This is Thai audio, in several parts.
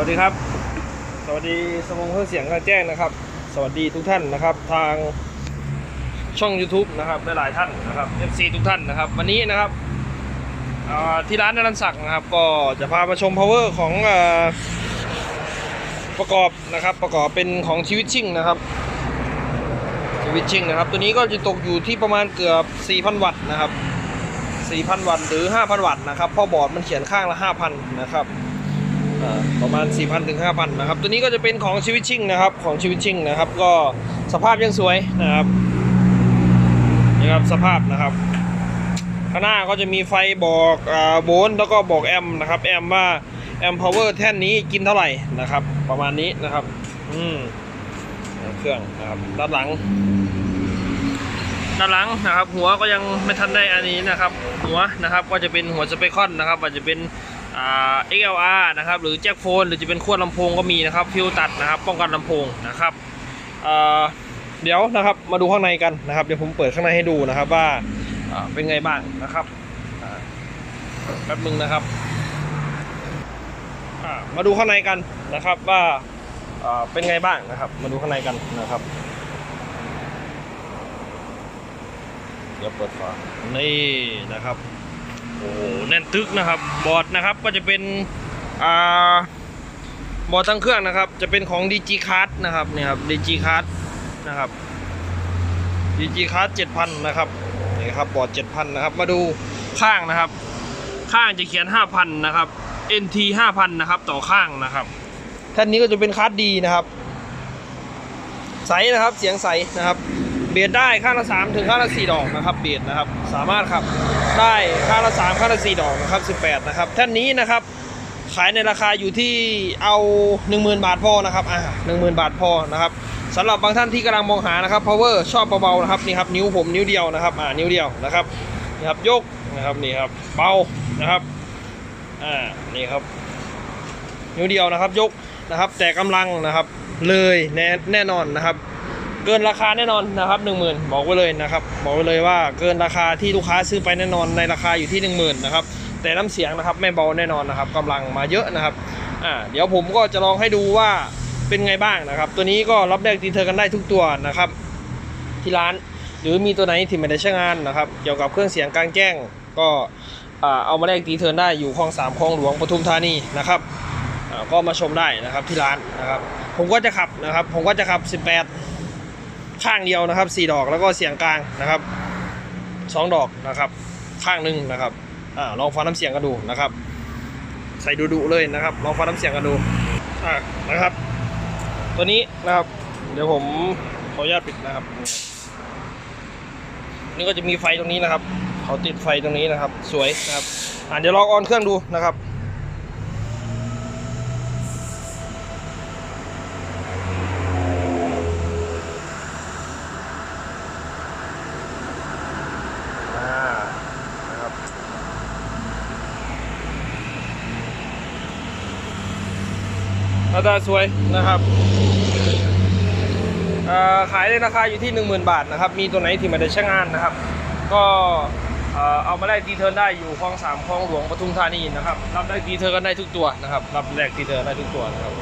วัสดีครับ สวัสดีสมองเครื่องเสียงกางแจ้งนะครับ สวัสดีทุกท่านนะครับ ทางช่อง YouTube นะครับหลายๆท่านนะครับ FC ทุกท่านนะครับ วันนี้นะครับที่ร้านนรันศักดิ์นะครับ ก็จะพามาชม power ของอประกอบนะครับ ประกอบเป็นของชีวิตชิ่งนะครับชีวิตชิ่งนะครับ ตัวนี้ก็จะตกอยู่ที่ประมาณเกือบ 4,000 วัตต์นะครับ 4,000 วัตต์หรือ 5,000 วัตต์นะครับเพราะบอร์ดมันเขียนข้างละ 5,000 นะครับ ประมาณ 4,000ถึง5,000นะครับ ตัวนี้ก็จะเป็นของชีวิตชิ่งนะครับ ของชีวิตชิ่งนะครับ ก็สภาพยังสวยนะครับนี่ครับสภาพนะครับ ข้างหน้าก็จะมีไฟบอกอ่าโวลต์แล้วก็บอกแอมนะครับแอมว่าแอมพาวเวอร์แท่นนี้กินเท่าไหร่นะครับ ประมาณนี้นะครับ อืมเครื่องนะครับด้านหลัง ด้านหลังนะครับ หัวก็ยังไม่ทันได้อันนี้นะครับ หัวนะครับก็จะเป็นหัวสเปคอนนะครับอาจจะเป็น XLR นะครับหรือแจ็คโฟนหรือจะเป็นขั้วลำโพงก็มีนะครับฟิวตัดนะครับ ป้องกันลำโพงนะครับเดี๋ยวนะครับมาดูข้างในกันนะครับ เดี๋ยวผมเปิดข้างในให้ดูนะครับว่าเป็นไงบ้างนะครับแป๊บนึงนะครับมาดูข้างในกันนะครับว่าอ่าเป็นไงบ้างนะครับ มาดูข้างในกันนะครับ เดี๋ยวเปิดฝานี่นะครับ โอ้โหแน่นตึกนะครับ บอร์ดนะครับก็จะเป็นอ่าบอร์ดทั้งเครื่องนะครับ จะเป็นของ DG Card นะครับเนี่ยครับ DG Card นะครับ DG Card 7,000นะครับนี่ครับบอร์ด7,000นะครับ มาดูข้างนะครับ ข้างจะเขียน5,000นะครับ NT 5,000นะครับต่อข้างนะครับแท่านนี้ก็จะเป็นคาร์ดดีนะครับ ใสนะครับเสียงใสนะครับ เบียดได้ข้างละ 3 ถึงข้างละ 4 ดอกนะครับเบียดนะครับ สามารถขับได้ข้างละ 3 ข้างละ 4 ดอกนะครับ 18 นะครับแท่านนี้นะครับขายในราคาอยู่ที่เอา 10,000 บาทพอนะครับอ่า10,000 บาทพอนะครับสำหรับบางท่านที่กำลังมองหานะครับ power ชอบเบาๆนะครับนี่ครับนิ้วผมนิ้วเดียวนะครับอ่านิ้วเดียวนะครับนี่ครับยกนะครับนี่ครับเบานะครับอ่านี่ครับ นิ้วเดียวนะครับยกนะครับ แต่กำลังนะครับเลยแน่แน่นอนนะครับ เกินราคาแน่นอนนะครับหนึ่งหมื่นบอกไว้เลยนะครับ บอกไว้เลยว่าเกินราคาที่ลูกค้าซื้อไปแน่นอนในราคาอยู่ที่หนึ่งหมื่นนะครับแต่น้ำเสียงนะครับไม่เบาแน่นอนนะครับกำลังมาเยอะนะครับอ่าเดี๋ยวผมก็จะลองให้ดูว่าเป็นไงบ้างนะครับ ตัวนี้ก็รับแลกตีเธอกันได้ทุกตัวนะครับ ที่ร้านหรือมีตัวไหนที่ไม่ได้ใช้งานนะครับ เกี่ยวกับเครื่องเสียงกลางแจ้งก็เอามาแลกตีเทิร์นได้อยู่คลองสามคลองหลวงปทุมธานีนะครับก็มาชมได้นะครับที่ร้านนะครับ ผมก็จะขับนะครับ ผมก็จะขับ 18 ข้างเดียวนะครับสี่ดอกแล้วก็เสียงกลางนะครับสองดอกนะครับ ข้างหนึ่งนะครับอ่าลองฟังน้ำเสียงกันดูนะครับ ใส่ดุๆเลยนะครับ ลองฟังน้ำเสียงกันดูอ่านะครับ ตัวนี้นะครับ เดี๋ยวผมขออนุญาตปิดนะครับ นี่ก็จะมีไฟตรงนี้นะครับ เขาติดไฟตรงนี้นะครับ สวยนะครับอ่าเดี๋ยวลองออนเครื่องดูนะครับ อ่านะครับ หน้าตาสวยนะครับขายในราคาอยู่ที่ 10,000 บาทนะครับ มีตัวไหนที่ไมาได้ใช้งานนะครับ ก็เอามาได้ดีเทิร์นได้อยู่คลองสามคลองหลวงปทุมธานีนะครับ รับได้ดีเทิร์นกันได้ทุกตัวนะครับ รับแลกดีเทิร์นได้ทุกตัวนะครับ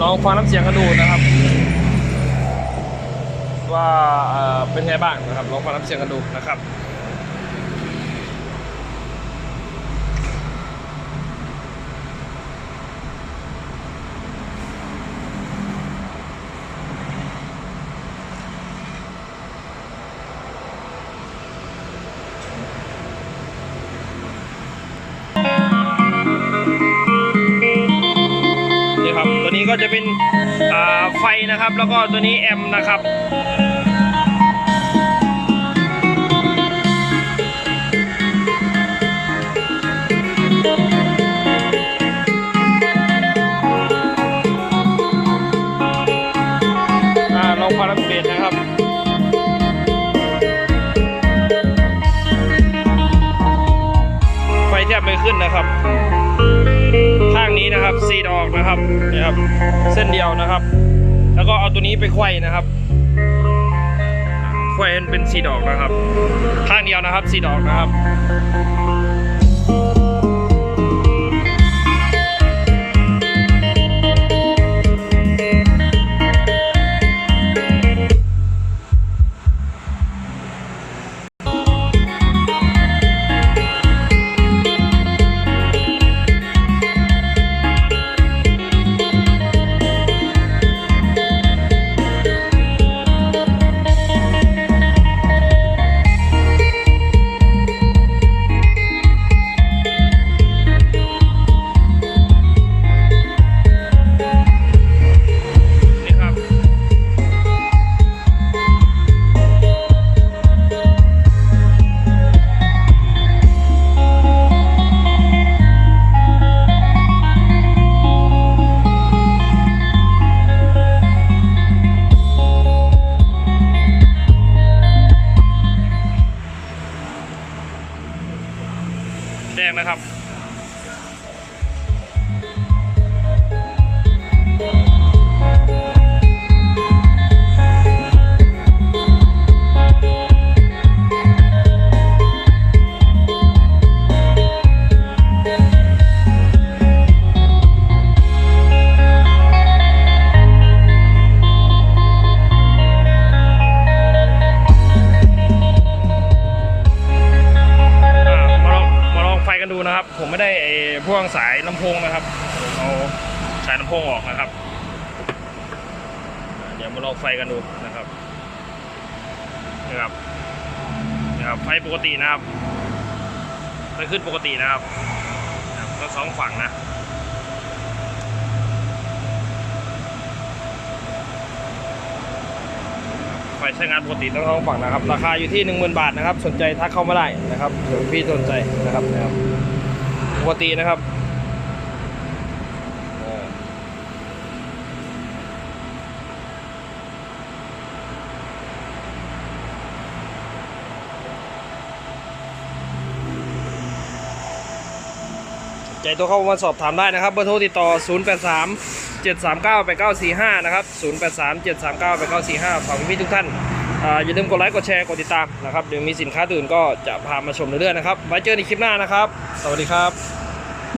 ลองฟังน้ำเสียงกันดูนะครับ ว่าเอ่อเป็นไงบ้างนะครับ ลองฟังน้ำเสียงกันดูนะครับ จะเป็นไฟนะครับ แล้วก็ตัวนี้แอมนะครับลองพาราเบตนะครับไฟแทบไม่ขึ้นนะครับ นี้นะครับสีดอกนะครับนี่ครับ เส้นเดียวนะครับ แล้วก็เอาตัวนี้ไปไขว้นะครับไขว้เป็นสีดอกนะครับ ข้างเดียวนะครับสีดอกนะครับ นะครับ วงสายลำโพงนะครับเอาสายลำโพงออกนะครับ เดี๋ยวมาลองไฟกันดูนะครับนะครับนะครับไฟปกตินะครับไฟขึ้นปกตินะครับนะครับทั้งสองฝั่งนะไฟใช้งานปกติทั้งสองฝั่งนะครับ ราคาอยู่ที่ 10,000 บาทนะครับ สนใจทักเข้ามาได้นะครับเดี๋ยวพี่สนใจนะครับนะครับ กตินะครับใจตัวเข้ามาสอบถามได้นะครับ เบอร์โทรติดต่อ 083 739 8945 นะครับ 083 739 8945 ฝากพี่ทุกท่าน อย่าลืมกดไลค์กดแชร์กดติดตามนะครับเดี๋ยวมีสินค้าอื่นก็จะพามาชมเรื่อยๆนะครับไว้เจอในคลิปหน้านะครับ สวัสดีครับ